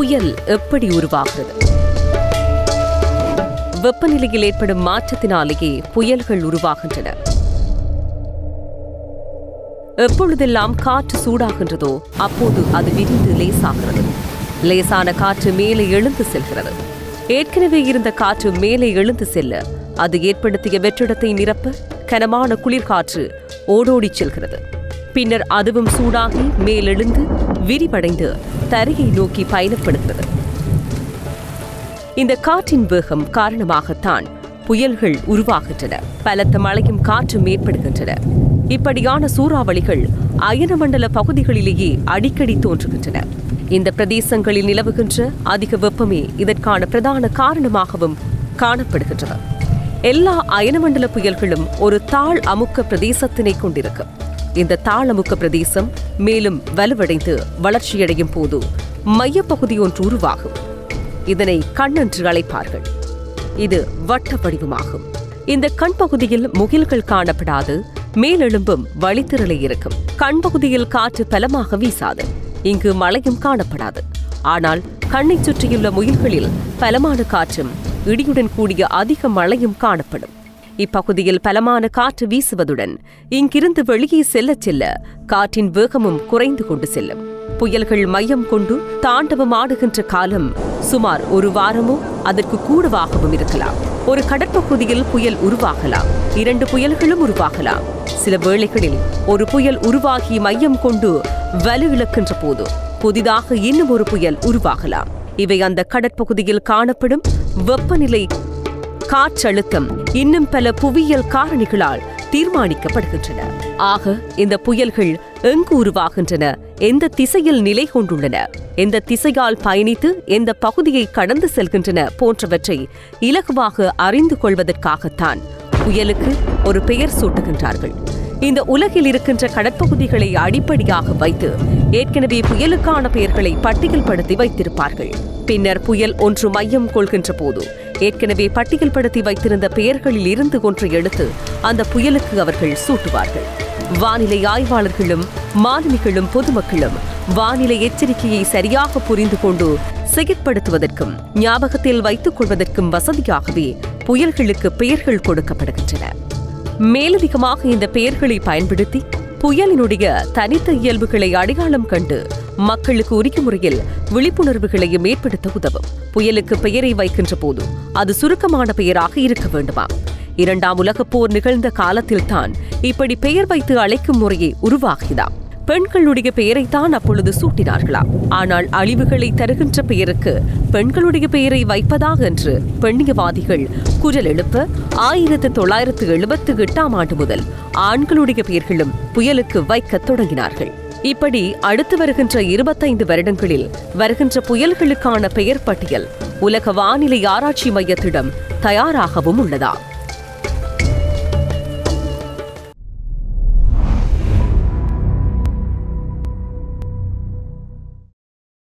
புயல் எப்படி உருவாகிறது? வெப்பநிலையில் ஏற்படும் மாற்றத்தினாலேயே புயல்கள் உருவாகின்றன. எப்பொழுதெல்லாம் காற்று சூடாகின்றதோ அப்போது அது விரிந்து லேசாகிறது. லேசான காற்று மேலே எழுந்து செல்கிறது. ஏற்கனவே இருந்த காற்று மேலே எழுந்து செல்ல அது ஏற்படுத்திய வெற்றிடத்தை நிரப்ப கனமான குளிர்காற்று ஓடோடிச் செல்கிறது. பின்னர் அதுவும் சூடாகி மேலெழுந்து விரிவடைந்து தரையை நோக்கி பயணப்படுகிறது இந்த காற்றின் வேகம் காரணமாகத்தான் புயல்கள் உருவாகின்றன. பலத்த மழையும் காற்றும் ஏற்படுகின்றன. இப்படியான சூறாவளிகள் அயனமண்டல பகுதிகளிலேயே அடிக்கடி தோன்றுகின்றன. இந்த பிரதேசங்களில் நிலவுகின்ற அதிக வெப்பமே இதற்கான பிரதான காரணமாகவும் காணப்படுகின்றன. எல்லா அயனமண்டல புயல்களும் ஒரு தாழ் அமுக்க பிரதேசத்தினை கொண்டிருக்கும் இந்த தாளமுக்க பிரதேசம் மேலும் வலுவடைந்து வளர்ச்சியடையும் போது மையப்பகுதி ஒன்று உருவாகும். இதனை கண் என்று அழைப்பார்கள். இது வட்ட வடிவமாகும். இந்த கண் பகுதியில் முகில்கள் காணப்படாது மேலெழும்பும் வழித்திரளை இருக்கும். கண் பகுதியில் காற்று பலமாக வீசாது. இங்கு மழையும் காணப்படாது. ஆனால் கண்ணைச் சுற்றியுள்ள முயல்களில் பலமான காற்றும் இடியுடன் கூடிய அதிக மழையும் காணப்படும். இப்பகுதியில் பலமான காற்று வீசுவதுடன் இங்கிருந்து வெளியே செல்லச் செல்ல காற்றின் வேகமும் குறைந்து கொண்டு செல்லும். புயல்கள் மையம் கொண்டு தாண்டவம் ஆடுகின்ற காலம் சுமார் ஒரு வாரமோ அதற்கு கூடுவாகவும் இருக்கலாம். ஒரு கடற்பகுதியில் புயல் உருவாகலாம். இரண்டு புயல்களும் உருவாகலாம். சில வேளைகளில் ஒரு புயல் உருவாகி மையம் கொண்டு வலு இழக்கின்ற போது புதிதாக இன்னும் ஒரு புயல் உருவாகலாம். இவை அந்த கடற்பகுதியில் காணப்படும் வெப்பநிலை காற்றழுத்தம் இன்னும் பல புவியியல் காரணிகளால் தீர்மானிக்கப்படுகின்றன. ஆக இந்த புயல்கள் எங்கு உருவாகின்றன எந்த திசையில் நிலை கொண்டுள்ளன எந்த திசையால் பயணித்து எந்த பகுதியை கடந்து செல்கின்றன போன்றவற்றை இலகுவாக அறிந்து கொள்வதற்காகத்தான் புயலுக்கு ஒரு பெயர் சூட்டுகின்றார்கள். இந்த உலகில் இருக்கின்ற கடற்பகுதிகளை அடிப்படையாக வைத்து ஏற்கனவே புயலுக்கான பெயர்களை பட்டியல்படுத்தி வைத்திருப்பார்கள். பின்னர் புயல் ஒன்று மையம் கொள்கின்ற போது ஏற்கனவே பட்டியல்படுத்தி வைத்திருந்த பெயர்களில் இருந்து ஒன்று எடுத்து அந்த புயலுக்கு அவர்கள் சூட்டுவார்கள். வானிலை ஆய்வாளர்களும் மாலுமிகளும் பொதுமக்களும் வானிலை எச்சரிக்கையை சரியாக புரிந்து கொண்டு செயற்படுத்துவதற்கும் ஞாபகத்தில் வைத்துக் கொள்வதற்கும் வசதியாகவே புயல்களுக்கு பெயர்கள் கொடுக்கப்படுகின்றன. மேலதிகமாக இந்த பெயர்களை பயன்படுத்தி புயலினுடைய தனித்த இயல்புகளை அடையாளம் கண்டு மக்களுக்கு உரிய முறையில் விழிப்புணர்வுகளையும் ஏற்படுத்த உதவும். புயலுக்கு பெயரை வைக்கின்ற போது அது சுருக்கமான பெயராக இருக்க வேண்டுமா? இரண்டாம் உலகப் போர் நிகழ்ந்த காலத்தில்தான் இப்படி பெயர் வைத்து அழைக்கும் முறையை உருவாகிதாம் பெண்களுடைய பெயரைத்தான் அப்பொழுது சூட்டினார்களாம் ஆனால் அழிவுகளை தருகின்ற பெயருக்கு பெண்களுடைய பெயரை வைப்பதாக என்று பெண்ணியவாதிகள் குரல் எழுப்ப ஆயிரத்து தொள்ளாயிரத்து எழுபத்து எட்டாம் ஆண்டு முதல் ஆண்களுடைய பெயர்களும் புயலுக்கு வைக்கத் தொடங்கினார்கள். இப்படி அடுத்து வருகின்ற இருபத்தைந்து வருடங்களில் வருகின்ற புயல்களுக்கான பெயர் பட்டியல் உலக வானிலை ஆராய்ச்சி மையத்திடம் தயாராகவும் உள்ளதா?